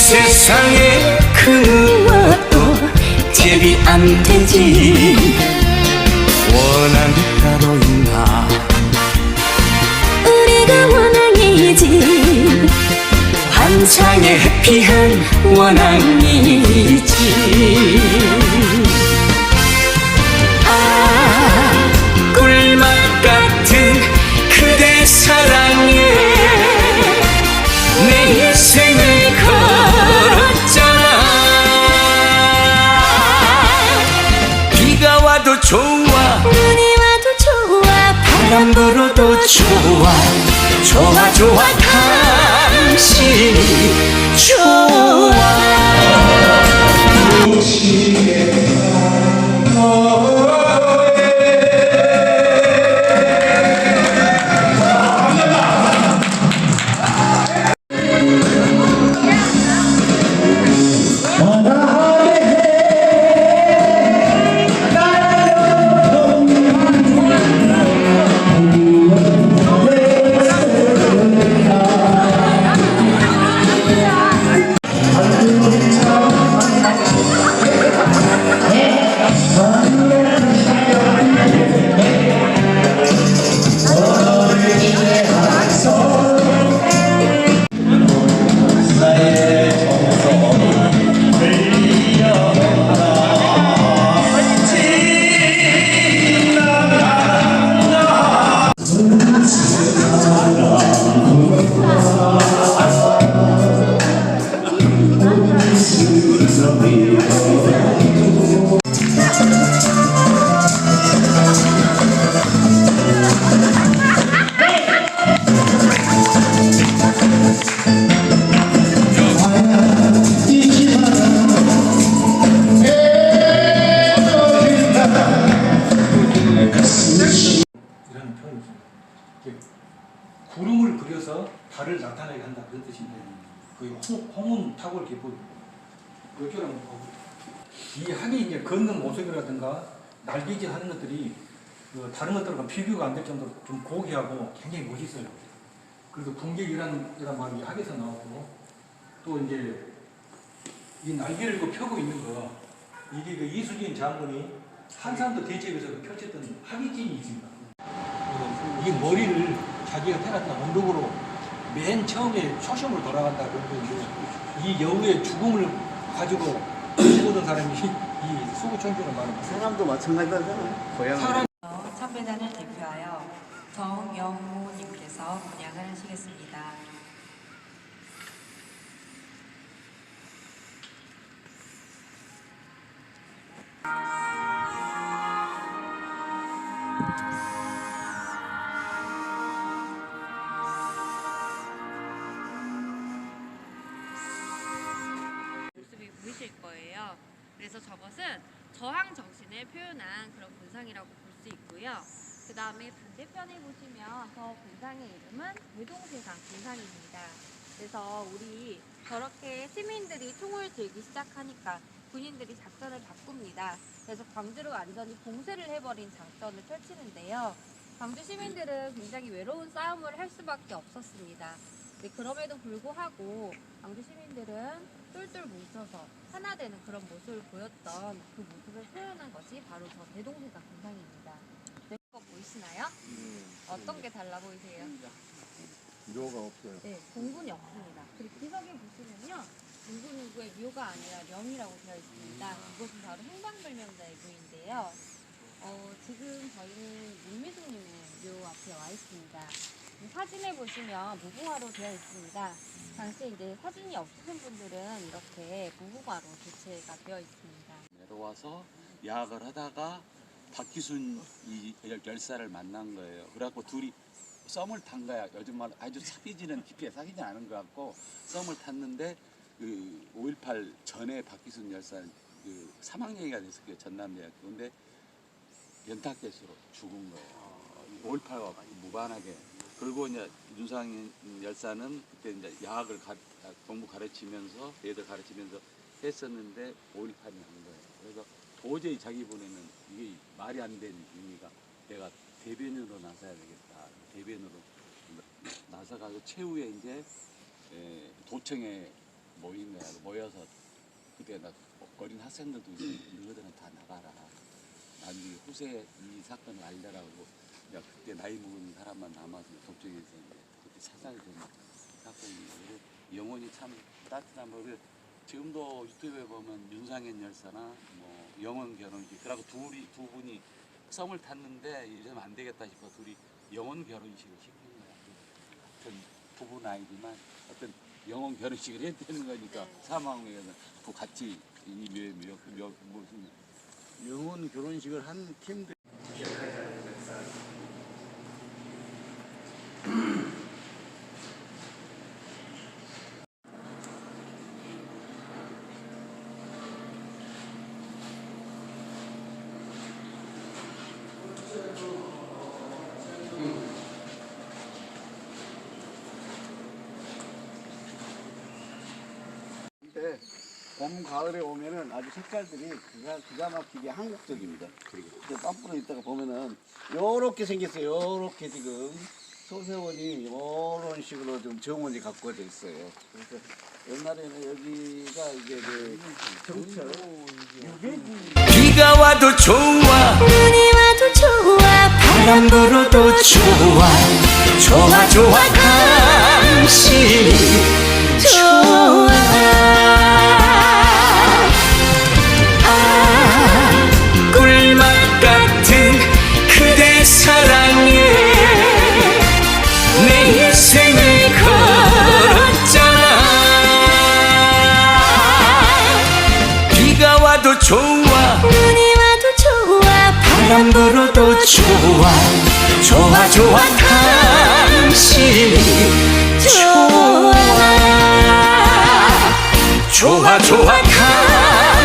세상에 그 누구와도 대비 안 되지. 원한이 따로 있나? 우리가 원앙이지. 환상의 해피한 원앙이지. 아 꿀맛 같은 그대 사랑에 내 인생을 이라는 표현이 있습니다. 구름을 그려서 달을 나타내게 한다 그런 뜻인데 그 홍, 홍은 타고 이렇게 보이고 이쪽을 한번 보고 이 학이 이제 걷는 모습이라든가 날개짓 하는 것들이 그 다른 것들과 비교가 안 될 정도로 좀 고귀하고 굉장히 멋있어요. 그래서 궁계이란 이란 말이 학에서 나오고 또 이제 이 날개를 그 펴고 있는 거 이게 그 이수진 장군이 한산도 대첩에서 그 펼쳤던 학이진이 있습니다. 어, 이 머리를 자기가 태어났던 언덕으로 맨 처음에 초심으로 돌아간다 그러는데 이 여우의 죽음을 가지고 죽었던 사람이 이 수구청주로 말합니다. 사람도 마찬가지잖아요. 고향. 사람 참배단을 대표하여 정영무님께서 분양을 하시겠습니다. 저것은 저항 정신을 표현한 그런 군상이라고 볼 수 있고요. 그 다음에 반대편에 보시면 저 군상의 이름은 대동세상 군상입니다. 그래서 우리 저렇게 시민들이 총을 들기 시작하니까 군인들이 작전을 바꿉니다. 그래서 광주를 완전히 봉쇄를 해버린 작전을 펼치는데요. 광주 시민들은 굉장히 외로운 싸움을 할 수밖에 없었습니다. 네, 그럼에도 불구하고 광주 시민들은 똘똘 뭉쳐서 하나 되는 그런 모습을 보였던 그 모습을 표현한 것이 바로 저 대동세상 군상입니다. 네, 거 보이시나요? 어떤 게 달라 보이세요? 묘가 없어요. 네, 공군이 없습니다. 그리고 기석에 보시면요. 누구누구의 묘가 아니라 명이라고 되어 있습니다. 이것은 바로 행방불명자의 묘인데요. 어, 지금 저희는 문미숙님의 묘 앞에 와 있습니다. 이 사진에 보시면 무궁화로 되어 있습니다. 당시에 이제 사진이 없으신 분들은 이렇게 무궁화로 교체가 되어 있습니다. 내려와서 야학을 하다가 박기순 이 열- 열사를 만난 거예요. 그래갖고 둘이 썸을 탄 거야. 요즘 말 아주 사귀지는 깊게 사귀지 않은 것 같고 썸을 탔는데 그 5.18 전에 박기순 열사 그 사망 얘기가 됐었어요. 전남대학교. 근데 연타켓으로 죽은 거예요. 5.18과 무관하게. 그리고 이제 윤상인 열사는 그때 이제 야학을 가, 공부 가르치면서 애들 가르치면서 했었는데 5.18이 한 거예요. 그래서 도저히 자기 본에는 이게 말이 안 되는 의미가 내가 대변으로 나서야 되겠다. 대변으로 나서가지고 최후에 이제 에, 도청에 모인 거야. 모여서 그때 나 어린 학생들도 너희들은 다 나가라. 나중에 후세 이 사건을 알려라고 야 그때 나이 먹은 사람만 남아서 법정에서 그때 사상이 된 사건이고 영혼이 참 따뜻한 거를 지금도 유튜브에 보면 윤상현 열사나 뭐 영혼 결혼식 그러고 둘이 두 분이 썸을 탔는데 이러면 안 되겠다 싶어 둘이 영혼 결혼식을 시킨 거야. 같은 부부 나이지만 어떤 영혼 결혼식을 해야 되는 거니까 사망에서 그 같이 이 묘 묘 묘 무슨 영혼 결혼식을 한 팀들. 근데 봄 가을에 오면은 아주 색깔들이 기가, 기가 막히게 한국적입니다. 그리고 땀불어 있다가 보면은 요렇게 생겼어요. 요렇게 지금. 소세원이 요런 식으로 좀 정원이 가꾸어져 있어요. 그래서 옛날에는 여기가 이제 그 정철. 비가 와도 좋아. 눈이 와도 좋아. 바람 불어도 좋아. 좋아 좋아. 당신이 좋아 좋아 당신이 좋아. 좋아 좋아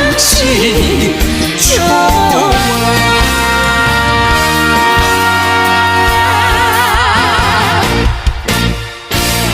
당신이 좋아